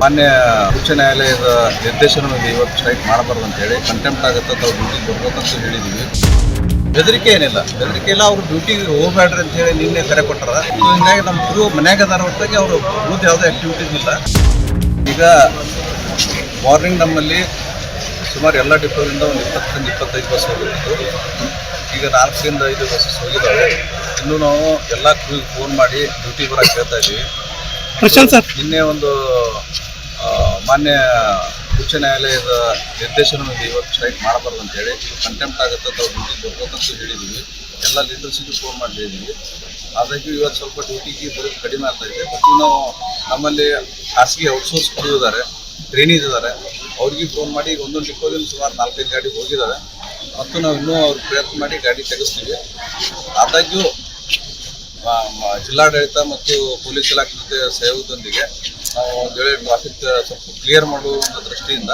ಮಾನ್ಯ ಉಚ್ಚ ನ್ಯಾಯಾಲಯದ ನಿರ್ದೇಶನವಿದೆ ಇವತ್ತು ಸ್ಟ್ರೈಕ್ ಮಾಡಬಾರ್ದು ಅಂತ ಹೇಳಿ ಕಂಟೆಂಪ್ಟ್ ಆಗುತ್ತೆ ಡ್ಯೂಟಿ ಡ್ಯೂಟಿಗೆ ಬರ್ಬೇಕಂತ ಹೇಳಿದೀವಿ. ಬೆದರಿಕೆ ಏನಿಲ್ಲ. ಬೆದರಿಕೆ ಇಲ್ಲ, ಅವ್ರು ಡ್ಯೂಟಿಗೆ ಹೋಗ್ಬೇಡ್ರಿ ಅಂತ ಹೇಳಿ ನಿನ್ನೆ ಕರೆ ಕೊಟ್ಟರ. ಹಿಂಗಾಗಿ ನಮ್ಮ ಗುರು ಮನ್ಯಾಗ ಅದಾರ ಹೊರತಾಗಿ ಅವರು ಬೂತ್ ಯಾವುದೇ ಆಕ್ಟಿವಿಟೀಸ್ ಇಲ್ಲ. ಈಗ ಮಾರ್ನಿಂಗ್ ನಮ್ಮಲ್ಲಿ ಸುಮಾರು ಎಲ್ಲ ಡಿಪೋದಿಂದ ಒಂದು ಇಪ್ಪತ್ತರಿಂದ ಇಪ್ಪತ್ತೈದು ಬಸ್ ಹೋಗಿತ್ತು. ಈಗ ನಾಲ್ಕರಿಂದ ಐದು ಬಸ್ಸಸ್ ಹೋಗಿದ್ದಾವೆ ಇನ್ನೂ ನಾವು ಎಲ್ಲ ಕ್ರೂಗೆ ಫೋನ್ ಮಾಡಿ ಡ್ಯೂಟಿ ಬರೋಕ್ಕೆ ಹೇಳ್ತಾ ಇದ್ದೀವಿ ಪ್ರಶಾಂತ್ ಸರ್. ನಿನ್ನೆ ಒಂದು ಮಾನ್ಯ ಉಚ್ಚ ನ್ಯಾಯಾಲಯದ ನಿರ್ದೇಶನ ಇವತ್ತು ಸ್ಟ್ರೈಕ್ ಮಾಡಬಾರ್ದು ಅಂತ ಹೇಳಿ ಕಂಟೆಂಪ್ಟ್ ಆಗುತ್ತೆ ಅಂತ ಅವ್ರು ಡ್ಯೂಟಿಗೆ ಬರ್ಬೇಕಂತ ಹೇಳಿದ್ದೀವಿ ಎಲ್ಲ ಲೀಡರ್ಸಿಗೂ ಫೋನ್ ಮಾಡಿ ಹೇಳಿದ್ದೀವಿ ಆದಾಗ್ಯೂ ಇವತ್ತು ಸ್ವಲ್ಪ ಡ್ಯೂಟಿಗೆ ಬರೋದು ಕಡಿಮೆ ಆಗ್ತಾ ಇದೆ. ಮತ್ತು ನಾವು ನಮ್ಮಲ್ಲಿ ಖಾಸಗಿ ಔಟ್ಸೋರ್ಸ್ ಇದ್ದಾರೆ ಟ್ರೈನೀಸ್ ಇದ್ದಾರೆ. ಅವ್ರಿಗೆ ಫೋನ್ ಮಾಡಿ ಈಗ ಒಂದೊಂದು ಡಿಪೋದಿಂದ ಸುಮಾರು ನಾಲ್ಕೈದು ಗಾಡಿ ಹೋಗಿದ್ದಾರೆ ಮತ್ತು ನಾವು ಇನ್ನೂ ಅವ್ರಿಗೆ ಪ್ರಯತ್ನ ಮಾಡಿ ಗಾಡಿ ತೆಗೆಸ್ತೀವಿ. ಆದಾಗ್ಯೂ ಜಿಲ್ಲಾಡಳಿತ ಮತ್ತು ಪೊಲೀಸ್ ಇಲಾಖೆ ಜೊತೆ ಸಹಯೋಗದೊಂದಿಗೆ ನಾವು ಒಂದು ವೇಳೆ ಟ್ರಾಫಿಕ್ ಸ್ವಲ್ಪ ಕ್ಲಿಯರ್ ಮಾಡುವ ಒಂದು ದೃಷ್ಟಿಯಿಂದ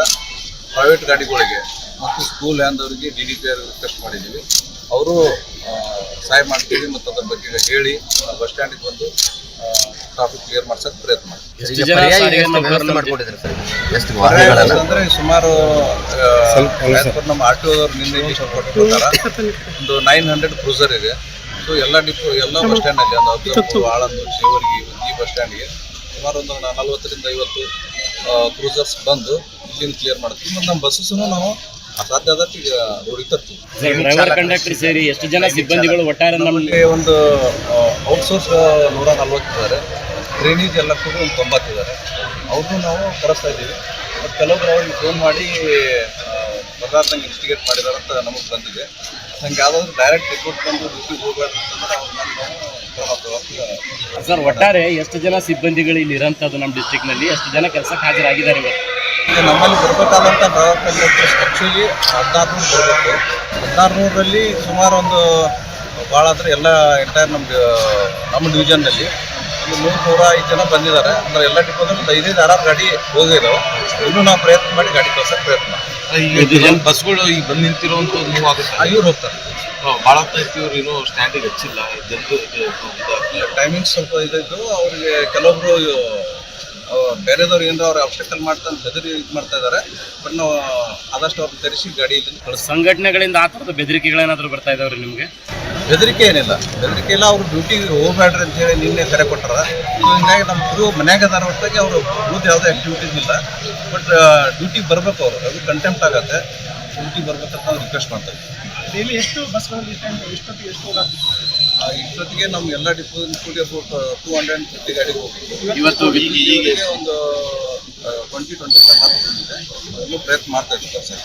ಪ್ರೈವೇಟ್ ಗಾಡಿಗಳಿಗೆ ಮತ್ತು ಸ್ಕೂಲ್ ಅವರಿಗೆ D D P R request ಮಾಡಿದ್ದೀವಿ. ಅವರು ಸಹಾಯ ಮಾಡ್ತೀವಿ ಮತ್ತು ಅದರ ಬಗ್ಗೆ ಹೇಳಿ ಬಸ್ ಸ್ಟ್ಯಾಂಡಿಗೆ ಬಂದು ಟ್ರಾಫಿಕ್ ಕ್ಲಿಯರ್ ಮಾಡ್ಸೋಕೆ ಪ್ರಯತ್ನ ಮಾಡ್ತೀವಿ. ಅಂದರೆ ಸುಮಾರು ನಮ್ಮ ಆರ್ ಟಿ ಓದವ್ರು ನಿನ್ನೆ ಒಂದು ನೈನ್ ಹಂಡ್ರೆಡ್ ಕ್ರೂಸರ್ ಇದೆ. ಸೊ ಎಲ್ಲ ಡಿಪೋ ಎಲ್ಲ ಬಸ್ ಸ್ಟ್ಯಾಂಡ್ ಅಲ್ಲಿ ಒಂದು ಹತ್ತು ಆಳಂದು ಶಿವರಿಗೆ ಈ ಬಸ್ ಸ್ಟ್ಯಾಂಡ್ಗೆ ಸುಮಾರು ಒಂದು ನಲವತ್ತರಿಂದ ಐವತ್ತು ಕ್ರೂಸರ್ಸ್ ಬಂದು ಇಲ್ಲಿಂದ ಕ್ಲಿಯರ್ ಮಾಡ್ತೀವಿ. ಮತ್ತು ನಮ್ಮ ಬಸ್ಸನ್ನು ನಾವು ಅಸಾಧ್ಯ ಆದಷ್ಟು ಈಗ ರೋಡಿಗೆ ತರ್ತೀವಿ ಕಂಡಕ್ಟರ್ ಸೇರಿ ಎಷ್ಟು ಜನ ಸಿಬ್ಬಂದಿಗಳು ಒಟ್ಟಾರೆ ನಮಗೆ ನಮ್ಮಲ್ಲಿ ಒಂದು ಔಟ್ಸೋರ್ಸ್ ನೂರ ನಲ್ವತ್ತಿದ್ದಾರೆ ಡ್ರೈನೇಜ್ ಎಲ್ಲ ಕೂಡ ಒಂದು ತೊಂಬತ್ತಿದ್ದಾರೆ ಅವ್ರನ್ನೂ ನಾವು ಕರೆಸ್ತಾ ಇದ್ದೀವಿ. ಮತ್ತು ಕೆಲವೊಬ್ರು ಅವ್ರಿಗೆ ಫೋನ್ ಮಾಡಿ ಬರ್ಲಾರ್ದಂಗೆ ಇನ್ಸ್ಟಿಗೇಟ್ ಮಾಡಿದಾರಂತ ಅಂತ ನಮಗೆ ಬಂದಿದೆ. ನಂಗೆ ಯಾವುದಾದ್ರು ಡೈರೆಕ್ಟ್ ರಿಪೋರ್ಟ್ ಬಂದು ಹೋಗ್ಬಾರ್ದು ಅಂತಂದ್ರೆ ಸರ್ ಒಟ್ಟಾರೆ ಎಷ್ಟು ಜನ ಸಿಬ್ಬಂದಿಗಳು ಇಲ್ಲಿ ಇರೋಂಥದ್ದು ನಮ್ಮ ಡಿಸ್ಟಿಕ್ನಲ್ಲಿ ನಲ್ಲಿ? ಎಷ್ಟು ಜನ ಕೆಲಸಕ್ಕೆ ಹಾಜರಾಗಿದ್ದಾರೆ ಇವತ್ತು ಈಗ ನಮ್ಮಲ್ಲಿ ಬರಬೇಕಾದಂಥ ಡ್ರೈವರ್ ಕಂಡಕ್ಟರ್ಸ್ ಆ್ಯಕ್ಚುಲಿ ಹದಿನಾರು ನೂರು ಬರಬೇಕು. ಹದಿನಾರು ನೂರರಲ್ಲಿ ಸುಮಾರು ಒಂದು ಭಾಳ ಅಂದರೆ ಎಲ್ಲ ಎಂಟೈರ್ ನಮ್ಮ ನಮ್ಮ ಡಿವಿಷನ್ನಲ್ಲಿ ಒಂದು ನೂರು ನೂರ ಐದು ಜನ ಬಂದಿದ್ದಾರೆ. ಅಂದರೆ ಎಲ್ಲ ಟಿಪ್ಪದಲ್ಲಿ ಒಂದು ಐದೈದು ಆರಾರು ಗಾಡಿ ಹೋಗಿದ್ದಾವೆ ಇನ್ನೂ ನಾವು ಪ್ರಯತ್ನ ಮಾಡಿ ಗಾಡಿ ಕಳ್ಸೋಕ್ಕೆ ಪ್ರಯತ್ನ. ಈಗ ಬಸ್ಗಳು ಈಗ ಬಂದು ನಿಂತಿರೋ ನೀವು ಆಗುತ್ತೆ ಆ, ಇವ್ರು ಹೋಗ್ತಾರೆ. ಭಾಳ ಹೊತ್ತಾಯ್ತು ಇವ್ರು ಇನ್ನೂ ಸ್ಟ್ಯಾಂಡಿಗೆ ಹೆಚ್ಚಿಲ್ಲ. ಜನರು ಟೈಮಿಂಗ್ಸ್ ಸ್ವಲ್ಪ ಇದ್ದು ಅವ್ರಿಗೆ ಕೆಲವೊಬ್ರು ಬೇರೆದವ್ರು ಏನಾರ ಅವ್ರು ಅಬ್ಸ್ಟಕಲ್ ಮಾಡ್ತಾರೆ ಬೆದರಿ ಇದು ಮಾಡ್ತಾ ಇದ್ದಾರೆ ಬಟ್ ನಾವು ಆದಷ್ಟು ಅವ್ರನ್ನ ತರಿಸಿ ಗಾಡಿ ಸಂಘಟನೆಗಳಿಂದ ಆ ಥರದ ಬೆದರಿಕೆಗಳೇನಾದರೂ ಬರ್ತಾ ಇದಾವ್ರಿ ನಿಮಗೆ? ಬೆದರಿಕೆ ಏನಿಲ್ಲ. ಹೆದರಿಕೆ ಇಲ್ಲ ಅವ್ರು ಡ್ಯೂಟಿಗೆ ಹೋಗ್ಬೇಡ್ರಿ ಅಂತ ಹೇಳಿ ನಿನ್ನೆ ಕರೆ ಕೊಟ್ಟಾರ. ಸೊ ಹಿಂಗಾಗಿ ನಮ್ಮ ಕ್ರೂ ಮನ್ಯಾಗ ಅದಾರ ಹೊರತಾಗಿ ಅವರು ಬೂತ್ ಯಾವುದೇ ಆಕ್ಟಿವಿಟೀಸ್ ಇಲ್ಲ. ಬಟ್ ಡ್ಯೂಟಿಗೆ ಬರಬೇಕು ಅವರು. ಅದು ಕಂಟೆಂಪ್ಟ್ ಆಗುತ್ತೆ. ಡ್ಯೂಟಿಗೆ ಬರ್ಬೇಕಂತ ನಾವು ರಿಕ್ವೆಸ್ಟ್ ಮಾಡ್ತೇವೆ ಡೈಲಿ ಎಷ್ಟು ಬಸ್ಗಳಲ್ಲಿ ಎಷ್ಟೊತ್ತಿಗೆ ಎಷ್ಟು ಆ, ಇಷ್ಟೊತ್ತಿಗೆ ನಮ್ಮ ಎಲ್ಲ ಡಿಪೋ ಕೂಡಿ ಟೂ ಹಂಡ್ರೆಡ್ ಫಿಫ್ಟಿ ಗಾಡಿಗೆ ಹೋಗ್ತೀವಿ ಇವತ್ತು ಈಗ ಒಂದು ಟ್ವೆಂಟಿ ಟ್ವೆಂಟಿ ಫೈವ್ ಮಾತ್ರ ಬಂದಿದೆ. ಪ್ರಯತ್ನ ಮಾಡ್ತಾ ಇದ್ದೀವಿ ಸರ್.